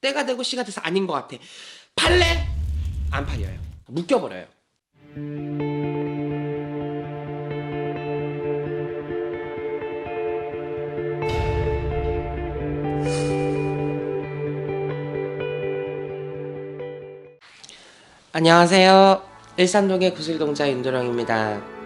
때가 되고 시가 돼서 아닌 것 같아. 팔래? 안 팔려요. 묶여버려요. 안녕하세요. 일산동의 구슬동자 윤도령입니다.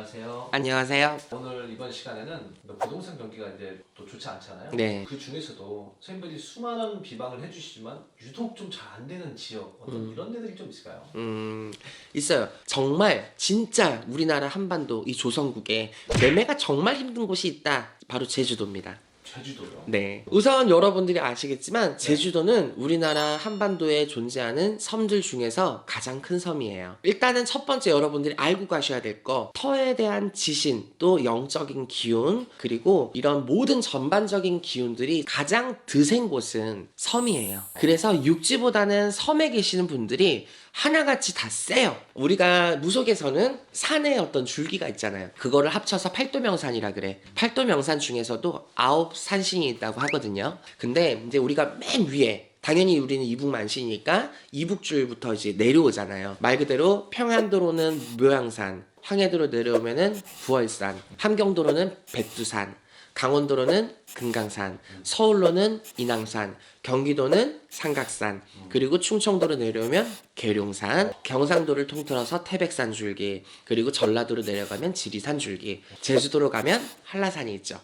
안녕하세요. 안녕하세요. 오늘 이번 시간에는 뭐 부동산 경기가 이제 또 좋지 않잖아요. 네. 그 중에서도 선생님들이 수많은 비방을 해주시지만 유독 좀 잘 안 되는 지역 어떤 이런 데들이 좀 있을까요? 음, 있어요. 정말 진짜 우리나라 한반도 이 조선국에 매매가 정말 힘든 곳이 있다. 바로 제주도입니다. 제주도요. 네. 우선 여러분들이 아시겠지만 제주도는 우리나라 한반도에 존재하는 섬들 중에서 가장 큰 섬이에요. 일단은 첫 번째 여러분들이 알고 가셔야 될 거 터에 대한 지신 또 영적인 기운 그리고 이런 모든 전반적인 기운들이 가장 드센 곳은 섬이에요. 그래서 육지보다는 섬에 계시는 분들이 하나같이 다 세요. 우리가 무속에서는 산에 어떤 줄기가 있잖아요. 그거를 합쳐서 팔도명산이라 그래. 팔도명산 중에서도 아홉 산신이 있다고 하거든요. 근데 이제 우리가 맨 위에 당연히 우리는 이북만신이니까 이북줄부터 이제 내려오잖아요. 말 그대로 평안도로는 묘양산, 황해도로 내려오면은 부월산, 함경도로는 백두산, 강원도로는 금강산, 서울로는 인왕산, 경기도는 삼각산, 그리고 충청도로 내려오면 계룡산, 경상도를 통틀어서 태백산 줄기, 그리고 전라도로 내려가면 지리산 줄기, 제주도로 가면 한라산이 있죠.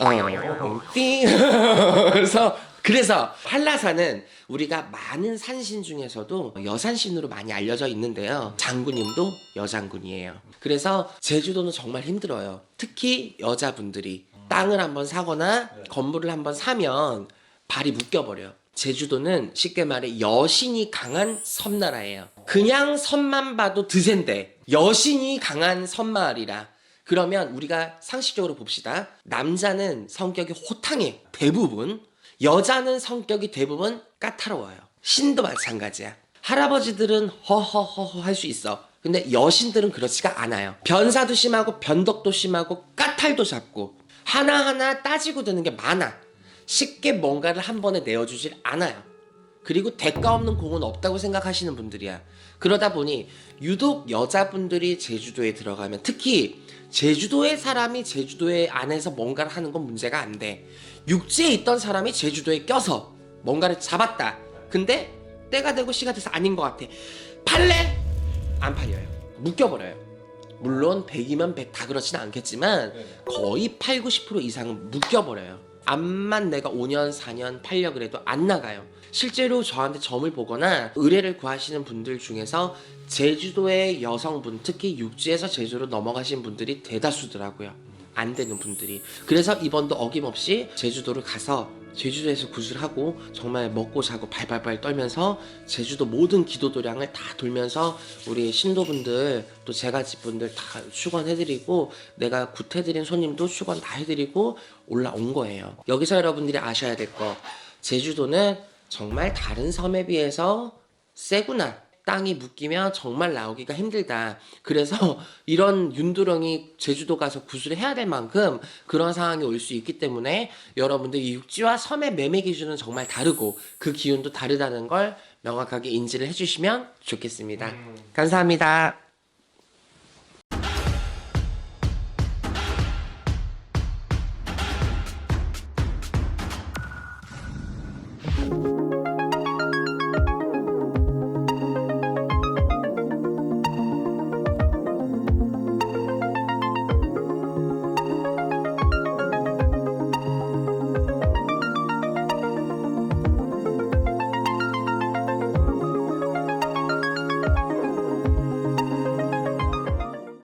어, 띵. 그래서 그래서 한라산은 우리가 많은 산신 중에서도 여산신으로 많이 알려져 있는데요. 장군님도 여장군이에요. 그래서 제주도는 정말 힘들어요. 특히 여자분들이 땅을 한번 사거나 건물을 한번 사면 발이 묶여버려. 제주도는 쉽게 말해 여신이 강한 섬나라예요. 그냥 섬만 봐도 드센데 여신이 강한 섬마을이라. 그러면 우리가 상식적으로 봅시다. 남자는 성격이 호탕해. 대부분. 여자는 성격이 대부분 까다로워요. 신도 마찬가지야. 할아버지들은 허허허허 할 수 있어. 근데 여신들은 그렇지가 않아요. 변사도 심하고 변덕도 심하고 까탈도 잡고 하나하나 따지고 드는 게 많아. 쉽게 뭔가를 한 번에 내어주질 않아요. 그리고 대가 없는 공은 없다고 생각하시는 분들이야. 그러다 보니 유독 여자분들이 제주도에 들어가면 특히 제주도의 사람이 제주도에 안에서 뭔가를 하는 건 문제가 안 돼. 육지에 있던 사람이 제주도에 껴서 뭔가를 잡았다. 근데 때가 되고 시가 돼서 아닌 것 같아. 팔래? 안 팔려요. 묶여버려요. 물론 100이면 100 다 그렇지는 않겠지만 네. 거의 8, 90% 이상은 묶여버려요. 암만 내가 5년, 4년 팔려 그래도 안 나가요. 실제로 저한테 점을 보거나 의뢰를 구하시는 분들 중에서 제주도의 여성분, 특히 육지에서 제주로 넘어가신 분들이 대다수더라고요. 안 되는 분들이. 그래서 이번도 어김없이 제주도를 가서 제주도에서 구슬하고 정말 먹고 자고 발발발 떨면서 제주도 모든 기도도량을 다 돌면서 우리 신도분들 또 제가 집분들 다 축원해드리고 내가 굿해드린 손님도 축원 다 해드리고 올라온 거예요. 여기서 여러분들이 아셔야 될 거 제주도는 정말 다른 섬에 비해서 세구나. 땅이 묶이면 정말 나오기가 힘들다. 그래서 이런 윤두렁이 제주도 가서 구슬을 해야 될 만큼 그런 상황이 올 수 있기 때문에 여러분들 이 육지와 섬의 매매 기준은 정말 다르고 그 기운도 다르다는 걸 명확하게 인지를 해주시면 좋겠습니다. 감사합니다.